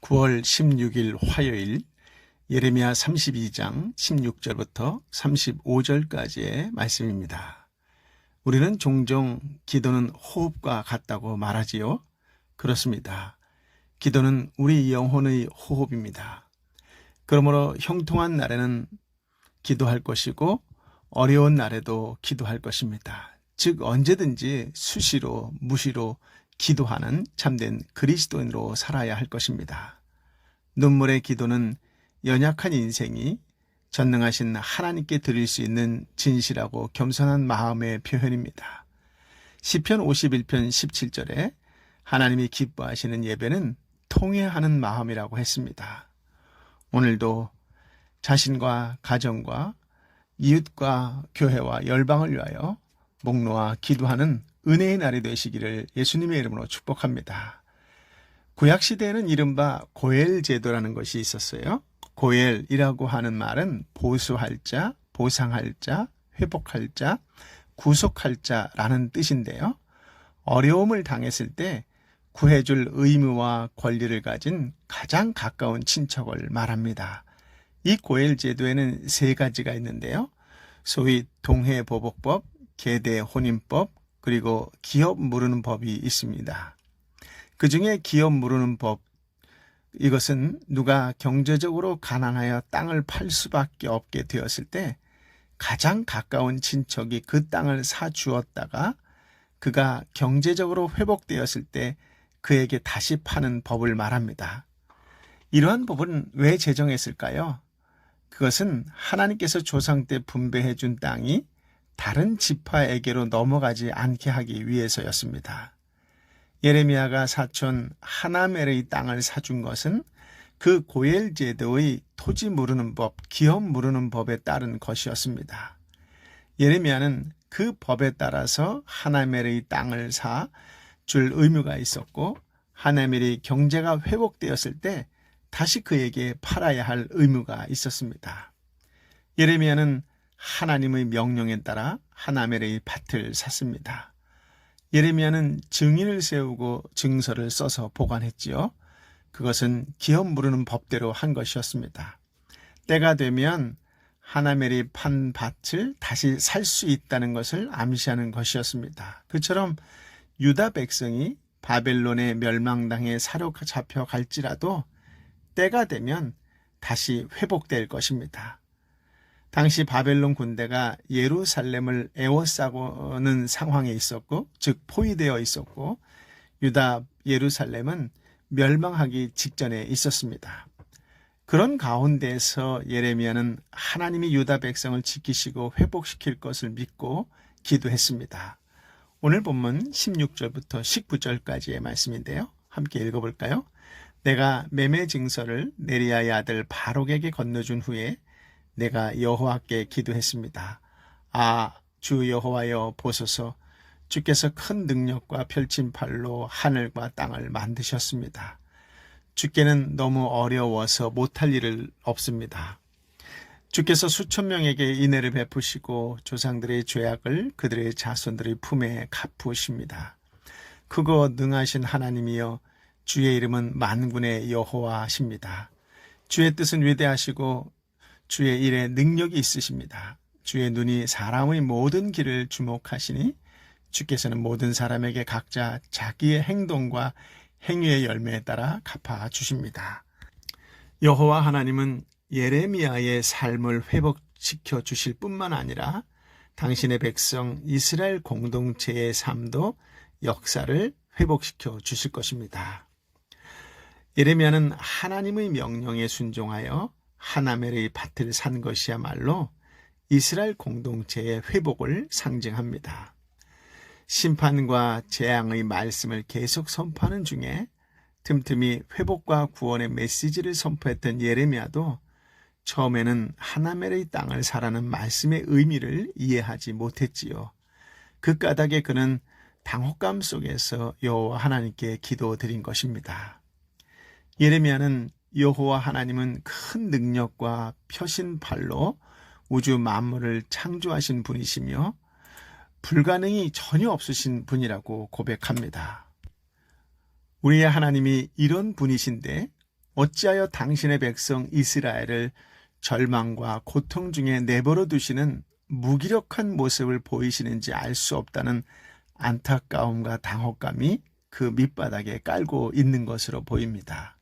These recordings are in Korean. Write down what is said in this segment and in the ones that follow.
9월 16일 화요일 예레미야 32장 16절부터 35절까지의 말씀입니다. 우리는 종종 기도는 호흡과 같다고 말하지요. 그렇습니다. 기도는 우리 영혼의 호흡입니다. 그러므로 형통한 날에는 기도할 것이고 어려운 날에도 기도할 것입니다. 즉 언제든지 수시로 무시로 기도하는 참된 그리스도인으로 살아야 할 것입니다. 눈물의 기도는 연약한 인생이 전능하신 하나님께 드릴 수 있는 진실하고 겸손한 마음의 표현입니다. 시편 51편 17절에 하나님이 기뻐하시는 예배는 통회하는 마음이라고 했습니다. 오늘도 자신과 가정과 이웃과 교회와 열방을 위하여 목놓아 기도하는 은혜의 날이 되시기를 예수님의 이름으로 축복합니다. 구약 시대에는 이른바 고엘 제도라는 것이 있었어요. 고엘이라고 하는 말은 보수할 자, 보상할 자, 회복할 자, 구속할 자라는 뜻인데요. 어려움을 당했을 때 구해줄 의무와 권리를 가진 가장 가까운 친척을 말합니다. 이 고엘 제도에는 세 가지가 있는데요. 소위 동해보복법, 계대혼인법, 그리고 기업 무르는 법이 있습니다. 그 중에 기업 무르는 법, 이것은 누가 경제적으로 가난하여 땅을 팔 수밖에 없게 되었을 때 가장 가까운 친척이 그 땅을 사 주었다가 그가 경제적으로 회복되었을 때 그에게 다시 파는 법을 말합니다. 이러한 법은 왜 제정했을까요? 그것은 하나님께서 조상 때 분배해 준 땅이 다른 지파에게로 넘어가지 않게 하기 위해서였습니다. 예레미야가 사촌 하나멜의 땅을 사준 것은 그 고엘 제도의 토지 무르는 법, 기업 무르는 법에 따른 것이었습니다. 예레미야는 그 법에 따라서 하나멜의 땅을 사 줄 의무가 있었고 하나멜의 경제가 회복되었을 때 다시 그에게 팔아야 할 의무가 있었습니다. 예레미야는 하나님의 명령에 따라 하나멜의 밭을 샀습니다. 예레미야는 증인을 세우고 증서를 써서 보관했지요. 그것은 기업 무르는 법대로 한 것이었습니다. 때가 되면 하나멜이 판 밭을 다시 살 수 있다는 것을 암시하는 것이었습니다. 그처럼 유다 백성이 바벨론의 멸망당에 사로잡혀 갈지라도 때가 되면 다시 회복될 것입니다. 당시 바벨론 군대가 예루살렘을 에워싸고는 상황에 있었고, 즉 포위되어 있었고, 유다 예루살렘은 멸망하기 직전에 있었습니다. 그런 가운데서 예레미야는 하나님이 유다 백성을 지키시고 회복시킬 것을 믿고 기도했습니다. 오늘 본문 16절부터 19절까지의 말씀인데요. 함께 읽어볼까요? 내가 매매 증서를 네리아의 아들 바록에게 건너준 후에 내가 여호와께 기도했습니다. 아, 주 여호와여 보소서 주께서 큰 능력과 펼친 팔로 하늘과 땅을 만드셨습니다. 주께는 너무 어려워서 못할 일을 없습니다. 주께서 수천 명에게 인애를 베푸시고 조상들의 죄악을 그들의 자손들의 품에 갚으십니다. 크고 능하신 하나님이여 주의 이름은 만군의 여호와십니다. 주의 뜻은 위대하시고 주의 일에 능력이 있으십니다. 주의 눈이 사람의 모든 길을 주목하시니 주께서는 모든 사람에게 각자 자기의 행동과 행위의 열매에 따라 갚아 주십니다. 여호와 하나님은 예레미야의 삶을 회복시켜 주실 뿐만 아니라 당신의 백성 이스라엘 공동체의 삶도 역사를 회복시켜 주실 것입니다. 예레미야는 하나님의 명령에 순종하여 하나멜의 밭을 산 것이야말로 이스라엘 공동체의 회복을 상징합니다. 심판과 재앙의 말씀을 계속 선포하는 중에 틈틈이 회복과 구원의 메시지를 선포했던 예레미야도 처음에는 하나멜의 땅을 사라는 말씀의 의미를 이해하지 못했지요. 그 까닭에 그는 당혹감 속에서 여호와 하나님께 기도드린 것입니다. 예레미야는 여호와 하나님은 큰 능력과 펴신 발로 우주 만물을 창조하신 분이시며 불가능이 전혀 없으신 분이라고 고백합니다. 우리의 하나님이 이런 분이신데 어찌하여 당신의 백성 이스라엘을 절망과 고통 중에 내버려 두시는 무기력한 모습을 보이시는지 알 수 없다는 안타까움과 당혹감이 그 밑바닥에 깔고 있는 것으로 보입니다.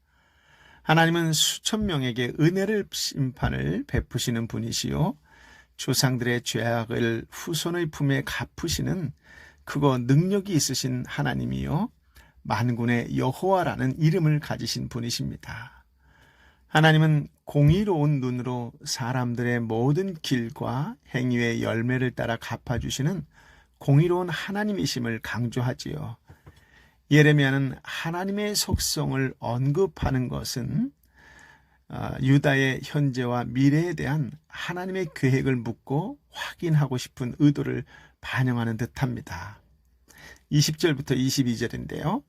하나님은 수천 명에게 은혜를 심판을 베푸시는 분이시요 조상들의 죄악을 후손의 품에 갚으시는 크고 능력이 있으신 하나님이요 만군의 여호와라는 이름을 가지신 분이십니다. 하나님은 공의로운 눈으로 사람들의 모든 길과 행위의 열매를 따라 갚아주시는 공의로운 하나님이심을 강조하지요. 예레미야는 하나님의 속성을 언급하는 것은 아, 유다의 현재와 미래에 대한 하나님의 계획을 묻고 확인하고 싶은 의도를 반영하는 듯합니다. 20절부터 22절인데요.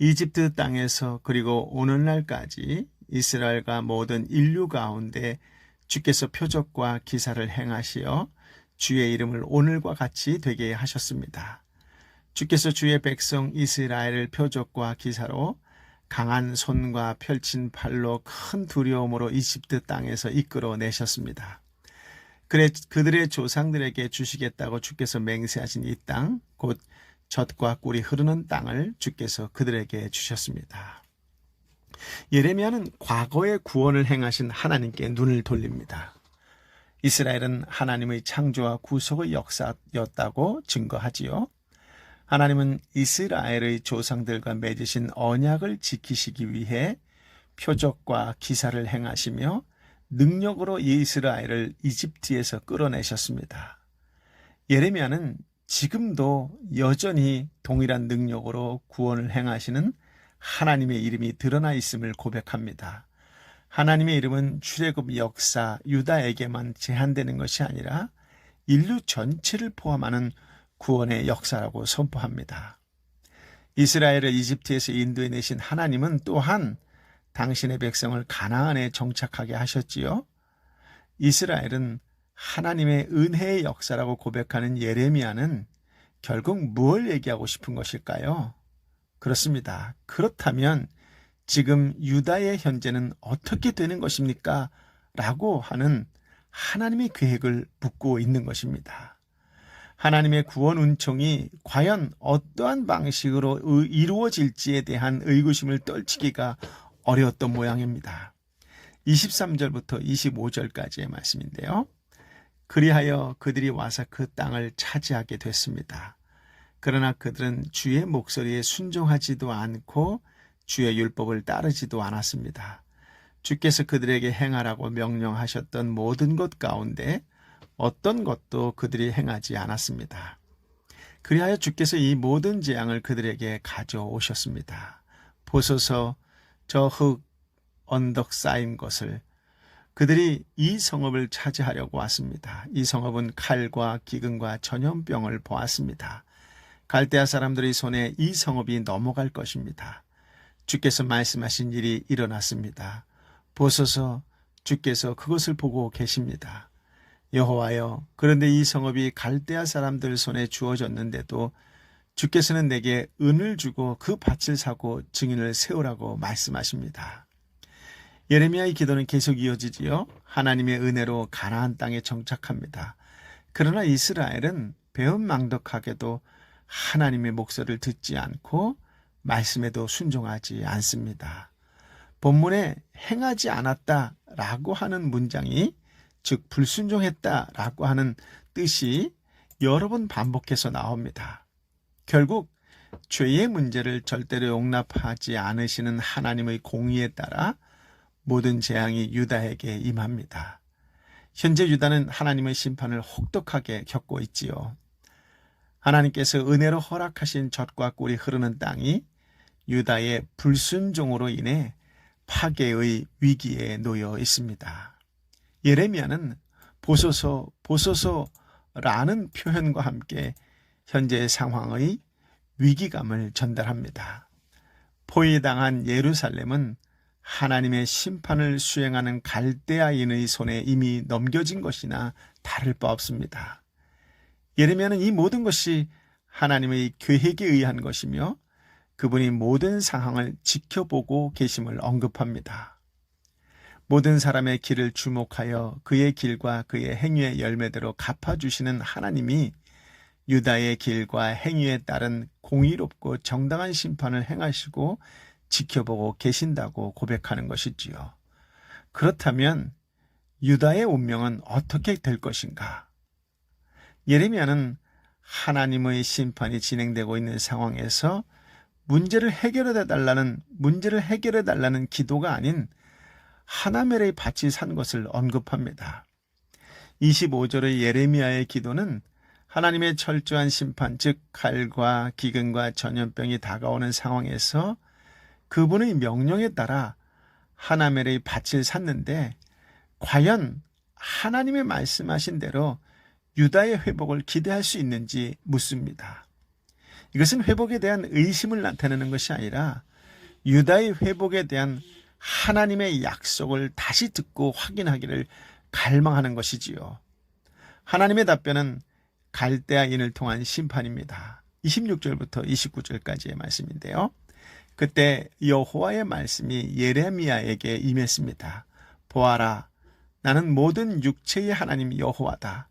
이집트 땅에서 그리고 오늘날까지 이스라엘과 모든 인류 가운데 주께서 표적과 기사를 행하시어 주의 이름을 오늘과 같이 되게 하셨습니다. 주께서 주의 백성 이스라엘을 표적과 기사로 강한 손과 펼친 팔로 큰 두려움으로 이집트 땅에서 이끌어 내셨습니다. 그래 그들의 조상들에게 주시겠다고 주께서 맹세하신 이 땅, 곧 젖과 꿀이 흐르는 땅을 주께서 그들에게 주셨습니다. 예레미야는 과거의 구원을 행하신 하나님께 눈을 돌립니다. 이스라엘은 하나님의 창조와 구속의 역사였다고 증거하지요. 하나님은 이스라엘의 조상들과 맺으신 언약을 지키시기 위해 표적과 기사를 행하시며 능력으로 이스라엘을 이집트에서 끌어내셨습니다. 예레미야는 지금도 여전히 동일한 능력으로 구원을 행하시는 하나님의 이름이 드러나 있음을 고백합니다. 하나님의 이름은 출애굽 역사 유다에게만 제한되는 것이 아니라 인류 전체를 포함하는 구원의 역사라고 선포합니다. 이스라엘을 이집트에서 인도해 내신 하나님은 또한 당신의 백성을 가나안에 정착하게 하셨지요. 이스라엘은 하나님의 은혜의 역사라고 고백하는 예레미야는 결국 무엇을 얘기하고 싶은 것일까요? 그렇습니다. 그렇다면 지금 유다의 현재는 어떻게 되는 것입니까? 라고 하는 하나님의 계획을 묻고 있는 것입니다. 하나님의 구원 은총이 과연 어떠한 방식으로 이루어질지에 대한 의구심을 떨치기가 어려웠던 모양입니다. 23절부터 25절까지의 말씀인데요. 그리하여 그들이 와서 그 땅을 차지하게 됐습니다. 그러나 그들은 주의 목소리에 순종하지도 않고 주의 율법을 따르지도 않았습니다. 주께서 그들에게 행하라고 명령하셨던 모든 것 가운데 어떤 것도 그들이 행하지 않았습니다. 그리하여 주께서 이 모든 재앙을 그들에게 가져오셨습니다. 보소서 저 흙 언덕 쌓인 것을 그들이 이 성읍을 차지하려고 왔습니다. 이 성읍은 칼과 기근과 전염병을 보았습니다. 갈대아 사람들의 손에 이 성읍이 넘어갈 것입니다. 주께서 말씀하신 일이 일어났습니다. 보소서 주께서 그것을 보고 계십니다. 여호와여 그런데 이 성읍이 갈대아 사람들 손에 주어졌는데도 주께서는 내게 은을 주고 그 밭을 사고 증인을 세우라고 말씀하십니다. 예레미야의 기도는 계속 이어지지요. 하나님의 은혜로 가나안 땅에 정착합니다. 그러나 이스라엘은 배은망덕하게도 하나님의 목소리를 듣지 않고 말씀에도 순종하지 않습니다. 본문에 행하지 않았다라고 하는 문장이 즉 불순종했다라고 하는 뜻이 여러 번 반복해서 나옵니다. 결국 죄의 문제를 절대로 용납하지 않으시는 하나님의 공의에 따라 모든 재앙이 유다에게 임합니다. 현재 유다는 하나님의 심판을 혹독하게 겪고 있지요. 하나님께서 은혜로 허락하신 젖과 꿀이 흐르는 땅이 유다의 불순종으로 인해 파괴의 위기에 놓여 있습니다. 예레미야는 보소서 보소서라는 표현과 함께 현재 상황의 위기감을 전달합니다. 포위당한 예루살렘은 하나님의 심판을 수행하는 갈대아인의 손에 이미 넘겨진 것이나 다를 바 없습니다. 예레미야는 이 모든 것이 하나님의 계획에 의한 것이며 그분이 모든 상황을 지켜보고 계심을 언급합니다. 모든 사람의 길을 주목하여 그의 길과 그의 행위의 열매대로 갚아주시는 하나님이 유다의 길과 행위에 따른 공의롭고 정당한 심판을 행하시고 지켜보고 계신다고 고백하는 것이지요. 그렇다면 유다의 운명은 어떻게 될 것인가? 예레미야는 하나님의 심판이 진행되고 있는 상황에서 문제를 해결해 달라는 문제를 해결해 달라는 기도가 아닌 하나멜의 밭이 산 것을 언급합니다. 25절의 예레미야의 기도는 하나님의 철저한 심판, 즉 칼과 기근과 전염병이 다가오는 상황에서 그분의 명령에 따라 하나멜의 밭을 샀는데 과연 하나님의 말씀하신 대로 유다의 회복을 기대할 수 있는지 묻습니다. 이것은 회복에 대한 의심을 나타내는 것이 아니라 유다의 회복에 대한 하나님의 약속을 다시 듣고 확인하기를 갈망하는 것이지요. 하나님의 답변은 갈대아인을 통한 심판입니다. 26절부터 29절까지의 말씀인데요. 그때 여호와의 말씀이 예레미야에게 임했습니다. 보아라, 나는 모든 육체의 하나님 여호와다.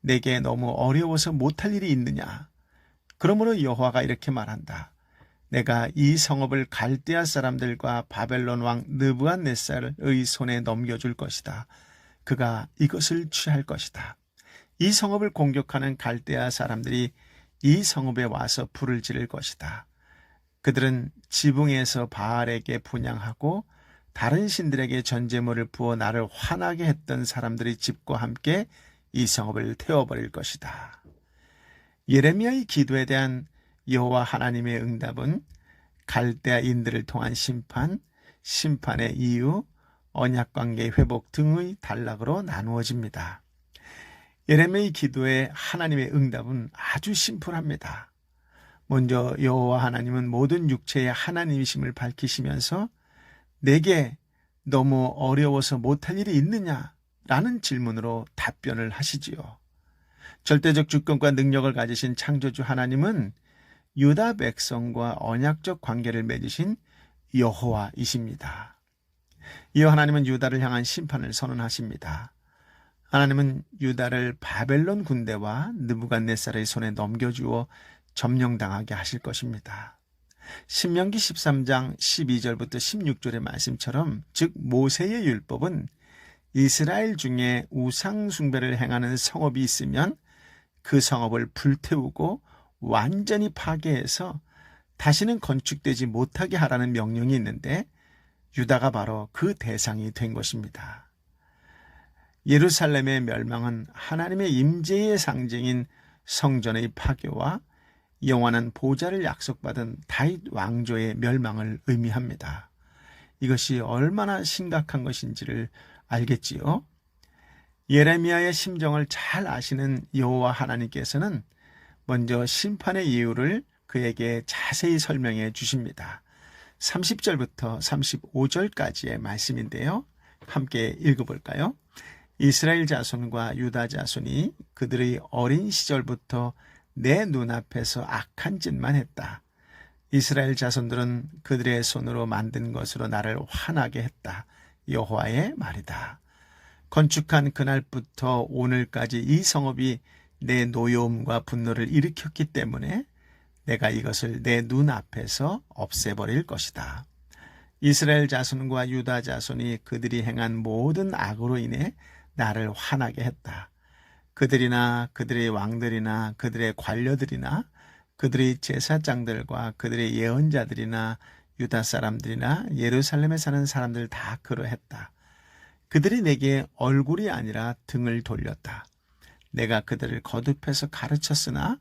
내게 너무 어려워서 못할 일이 있느냐? 그러므로 여호와가 이렇게 말한다. 내가 이 성읍을 갈대아 사람들과 바벨론 왕 느부갓네살의 손에 넘겨줄 것이다. 그가 이것을 취할 것이다. 이 성읍을 공격하는 갈대아 사람들이 이 성읍에 와서 불을 지를 것이다. 그들은 지붕에서 바알에게 분양하고 다른 신들에게 전제물을 부어 나를 화나게 했던 사람들의 집과 함께 이 성읍을 태워버릴 것이다. 예레미야의 기도에 대한 여호와 하나님의 응답은 갈대아인들을 통한 심판, 심판의 이유, 언약 관계 회복 등의 단락으로 나누어집니다. 예레미야의 기도에 하나님의 응답은 아주 심플합니다. 먼저 여호와 하나님은 모든 육체의 하나님이심을 밝히시면서 내게 너무 어려워서 못할 일이 있느냐? 라는 질문으로 답변을 하시지요. 절대적 주권과 능력을 가지신 창조주 하나님은 유다 백성과 언약적 관계를 맺으신 여호와이십니다. 이어 하나님은 유다를 향한 심판을 선언하십니다. 하나님은 유다를 바벨론 군대와 느부갓네살의 손에 넘겨주어 점령당하게 하실 것입니다. 신명기 13장 12절부터 16절의 말씀처럼 즉 모세의 율법은 이스라엘 중에 우상 숭배를 행하는 성읍이 있으면 그 성읍을 불태우고 완전히 파괴해서 다시는 건축되지 못하게 하라는 명령이 있는데 유다가 바로 그 대상이 된 것입니다. 예루살렘의 멸망은 하나님의 임재의 상징인 성전의 파괴와 영원한 보좌를 약속받은 다윗 왕조의 멸망을 의미합니다. 이것이 얼마나 심각한 것인지를 알겠지요. 예레미야의 심정을 잘 아시는 여호와 하나님께서는 먼저 심판의 이유를 그에게 자세히 설명해 주십니다. 30절부터 35절까지의 말씀인데요. 함께 읽어볼까요? 이스라엘 자손과 유다 자손이 그들의 어린 시절부터 내 눈앞에서 악한 짓만 했다. 이스라엘 자손들은 그들의 손으로 만든 것으로 나를 화나게 했다. 여호와의 말이다. 건축한 그날부터 오늘까지 이 성읍이 내 노여움과 분노를 일으켰기 때문에 내가 이것을 내 눈앞에서 없애버릴 것이다. 이스라엘 자손과 유다 자손이 그들이 행한 모든 악으로 인해 나를 화나게 했다. 그들이나 그들의 왕들이나 그들의 관료들이나 그들의 제사장들과 그들의 예언자들이나 유다 사람들이나 예루살렘에 사는 사람들 다 그러했다. 그들이 내게 얼굴이 아니라 등을 돌렸다. 내가 그들을 거듭해서 가르쳤으나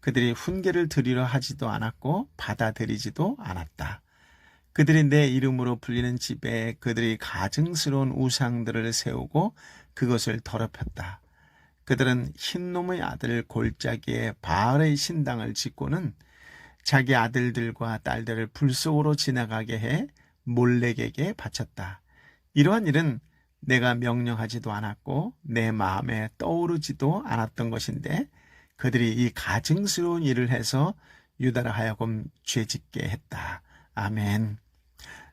그들이 훈계를 드리려 하지도 않았고 받아들이지도 않았다. 그들이 내 이름으로 불리는 집에 그들이 가증스러운 우상들을 세우고 그것을 더럽혔다. 그들은 흰놈의 아들 골짜기에 바알의 신당을 짓고는 자기 아들들과 딸들을 불 속으로 지나가게 해 몰렉에게 바쳤다. 이러한 일은 내가 명령하지도 않았고 내 마음에 떠오르지도 않았던 것인데 그들이 이 가증스러운 일을 해서 유다라 하여금 죄짓게 했다. 아멘.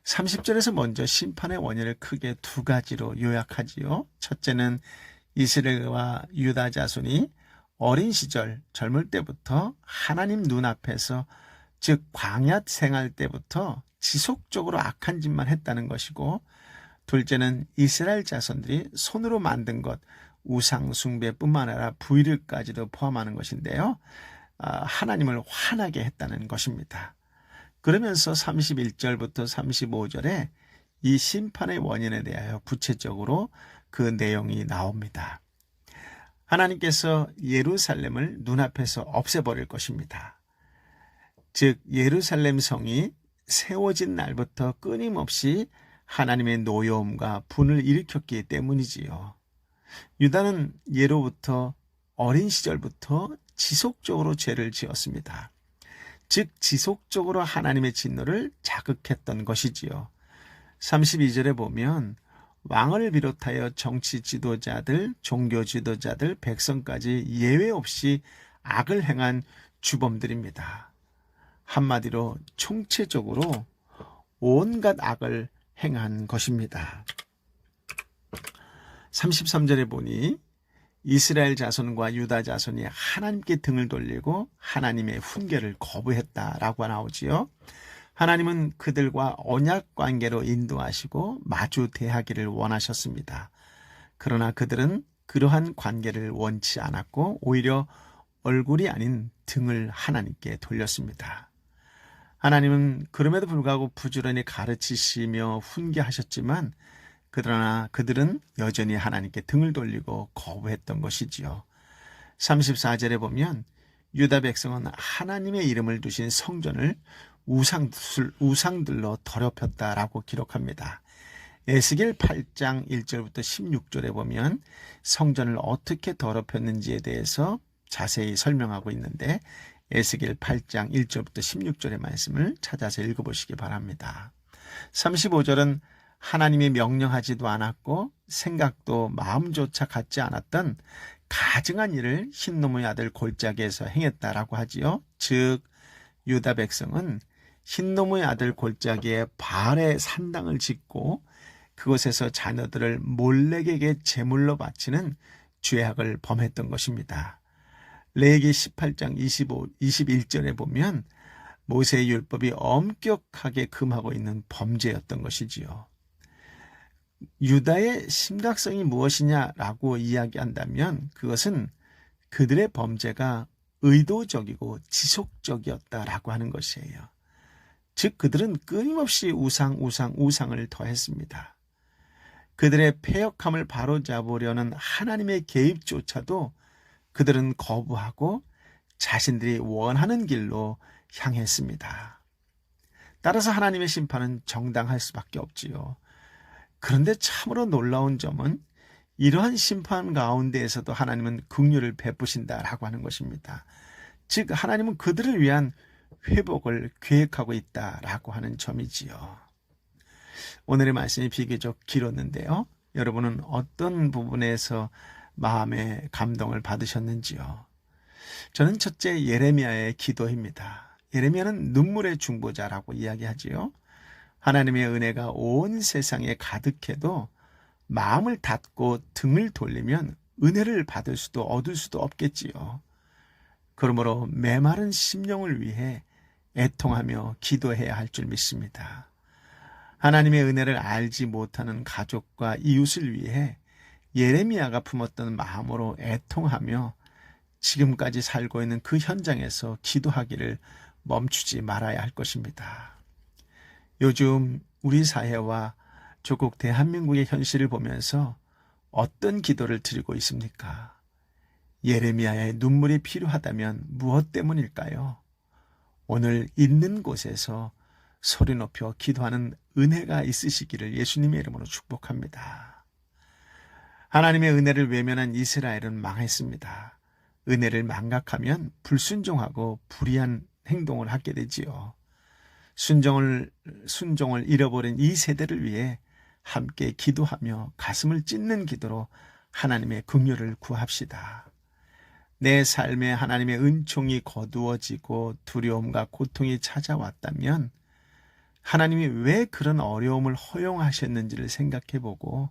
30절에서 먼저 심판의 원인을 크게 두 가지로 요약하지요. 첫째는 이스라엘과 유다 자손이 어린 시절 젊을 때부터 하나님 눈앞에서 즉 광야 생활 때부터 지속적으로 악한 짓만 했다는 것이고 둘째는 이스라엘 자손들이 손으로 만든 것 우상 숭배뿐만 아니라 부의를까지도 포함하는 것인데요. 아, 하나님을 화나게 했다는 것입니다. 그러면서 31절부터 35절에 이 심판의 원인에 대하여 구체적으로 그 내용이 나옵니다. 하나님께서 예루살렘을 눈앞에서 없애버릴 것입니다. 즉, 예루살렘 성이 세워진 날부터 끊임없이 하나님의 노여움과 분을 일으켰기 때문이지요. 유다는 예로부터 어린 시절부터 지속적으로 죄를 지었습니다. 즉, 지속적으로 하나님의 진노를 자극했던 것이지요. 32절에 보면 왕을 비롯하여 정치 지도자들, 종교 지도자들, 백성까지 예외 없이 악을 행한 주범들입니다. 한마디로 총체적으로 온갖 악을 행한 것입니다. 33절에 보니 이스라엘 자손과 유다 자손이 하나님께 등을 돌리고 하나님의 훈계를 거부했다라고 나오지요. 하나님은 그들과 언약 관계로 인도하시고 마주 대하기를 원하셨습니다. 그러나 그들은 그러한 관계를 원치 않았고 오히려 얼굴이 아닌 등을 하나님께 돌렸습니다. 하나님은 그럼에도 불구하고 부지런히 가르치시며 훈계하셨지만 그러나 그들은 여전히 하나님께 등을 돌리고 거부했던 것이지요. 34절에 보면 유다 백성은 하나님의 이름을 두신 성전을 우상, 우상들로 더럽혔다라고 기록합니다. 에스겔 8장 1절부터 16절에 보면 성전을 어떻게 더럽혔는지에 대해서 자세히 설명하고 있는데 에스겔 8장 1절부터 16절의 말씀을 찾아서 읽어보시기 바랍니다. 35절은 하나님이 명령하지도 않았고 생각도 마음조차 갖지 않았던 가증한 일을 흰놈의 아들 골짜기에서 행했다라고 하지요. 즉 유다 백성은 흰놈의 아들 골짜기에 발의 산당을 짓고 그곳에서 자녀들을 몰렉에게 제물로 바치는 죄악을 범했던 것입니다. 레기 18장 25, 21절에 보면 모세의 율법이 엄격하게 금하고 있는 범죄였던 것이지요. 유다의 심각성이 무엇이냐라고 이야기한다면 그것은 그들의 범죄가 의도적이고 지속적이었다라고 하는 것이에요. 즉 그들은 끊임없이 우상 우상 우상을 더했습니다. 그들의 폐역함을 바로잡으려는 하나님의 개입조차도 그들은 거부하고 자신들이 원하는 길로 향했습니다. 따라서 하나님의 심판은 정당할 수밖에 없지요. 그런데 참으로 놀라운 점은 이러한 심판 가운데에서도 하나님은 긍휼을 베푸신다라고 하는 것입니다. 즉 하나님은 그들을 위한 회복을 계획하고 있다라고 하는 점이지요. 오늘의 말씀이 비교적 길었는데요. 여러분은 어떤 부분에서 마음의 감동을 받으셨는지요? 저는 첫째 예레미야의 기도입니다. 예레미야는 눈물의 중보자라고 이야기하지요. 하나님의 은혜가 온 세상에 가득해도 마음을 닫고 등을 돌리면 은혜를 받을 수도 얻을 수도 없겠지요. 그러므로 메마른 심령을 위해 애통하며 기도해야 할 줄 믿습니다. 하나님의 은혜를 알지 못하는 가족과 이웃을 위해 예레미야가 품었던 마음으로 애통하며 지금까지 살고 있는 그 현장에서 기도하기를 멈추지 말아야 할 것입니다. 요즘 우리 사회와 조국 대한민국의 현실을 보면서 어떤 기도를 드리고 있습니까? 예레미야의 눈물이 필요하다면 무엇 때문일까요? 오늘 있는 곳에서 소리 높여 기도하는 은혜가 있으시기를 예수님의 이름으로 축복합니다. 하나님의 은혜를 외면한 이스라엘은 망했습니다. 은혜를 망각하면 불순종하고 불의한 행동을 하게 되지요. 순종을 순종을 잃어버린 이 세대를 위해 함께 기도하며 가슴을 찢는 기도로 하나님의 긍휼을 구합시다. 내 삶에 하나님의 은총이 거두어지고 두려움과 고통이 찾아왔다면 하나님이 왜 그런 어려움을 허용하셨는지를 생각해 보고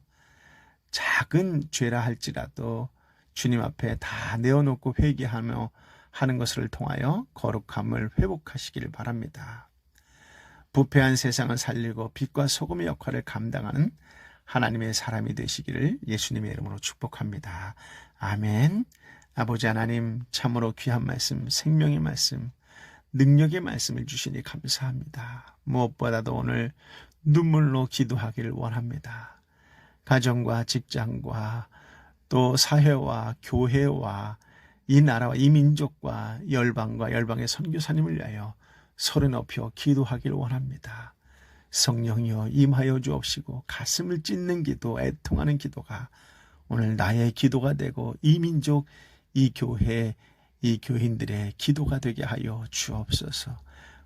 작은 죄라 할지라도 주님 앞에 다 내어놓고 회개하며 하는 것을 통하여 거룩함을 회복하시기를 바랍니다. 부패한 세상을 살리고 빛과 소금의 역할을 감당하는 하나님의 사람이 되시기를 예수님의 이름으로 축복합니다. 아멘. 아버지 하나님 참으로 귀한 말씀, 생명의 말씀, 능력의 말씀을 주시니 감사합니다. 무엇보다도 오늘 눈물로 기도하기를 원합니다. 가정과 직장과 또 사회와 교회와 이 나라와 이 민족과 열방과 열방의 선교사님을 위하여 소리 높여 기도하기를 원합니다. 성령이여 임하여 주옵시고 가슴을 찢는 기도, 애통하는 기도가 오늘 나의 기도가 되고 이 민족, 이 교회, 이 교인들의 기도가 되게 하여 주옵소서.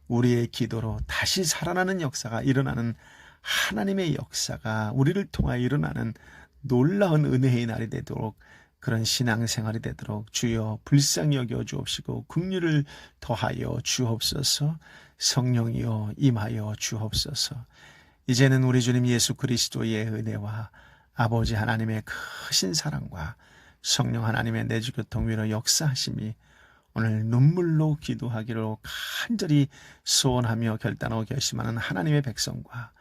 우리의 기도로 다시 살아나는 역사가 일어나는 하나님의 역사가 우리를 통하여 일어나는 놀라운 은혜의 날이 되도록 그런 신앙생활이 되도록 주여 불쌍히 여겨 주옵시고 긍휼을 더하여 주옵소서. 성령이여 임하여 주옵소서. 이제는 우리 주님 예수 그리스도의 은혜와 아버지 하나님의 크신 사랑과 성령 하나님의 내주 교통 위로 역사하심이 오늘 눈물로 기도하기로 간절히 소원하며 결단하고 결심하는 하나님의 백성과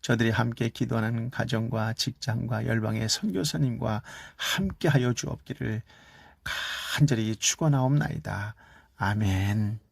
저들이 함께 기도하는 가정과 직장과 열방의 선교사님과 함께하여 주옵기를 간절히 축원하옵나이다. 아멘.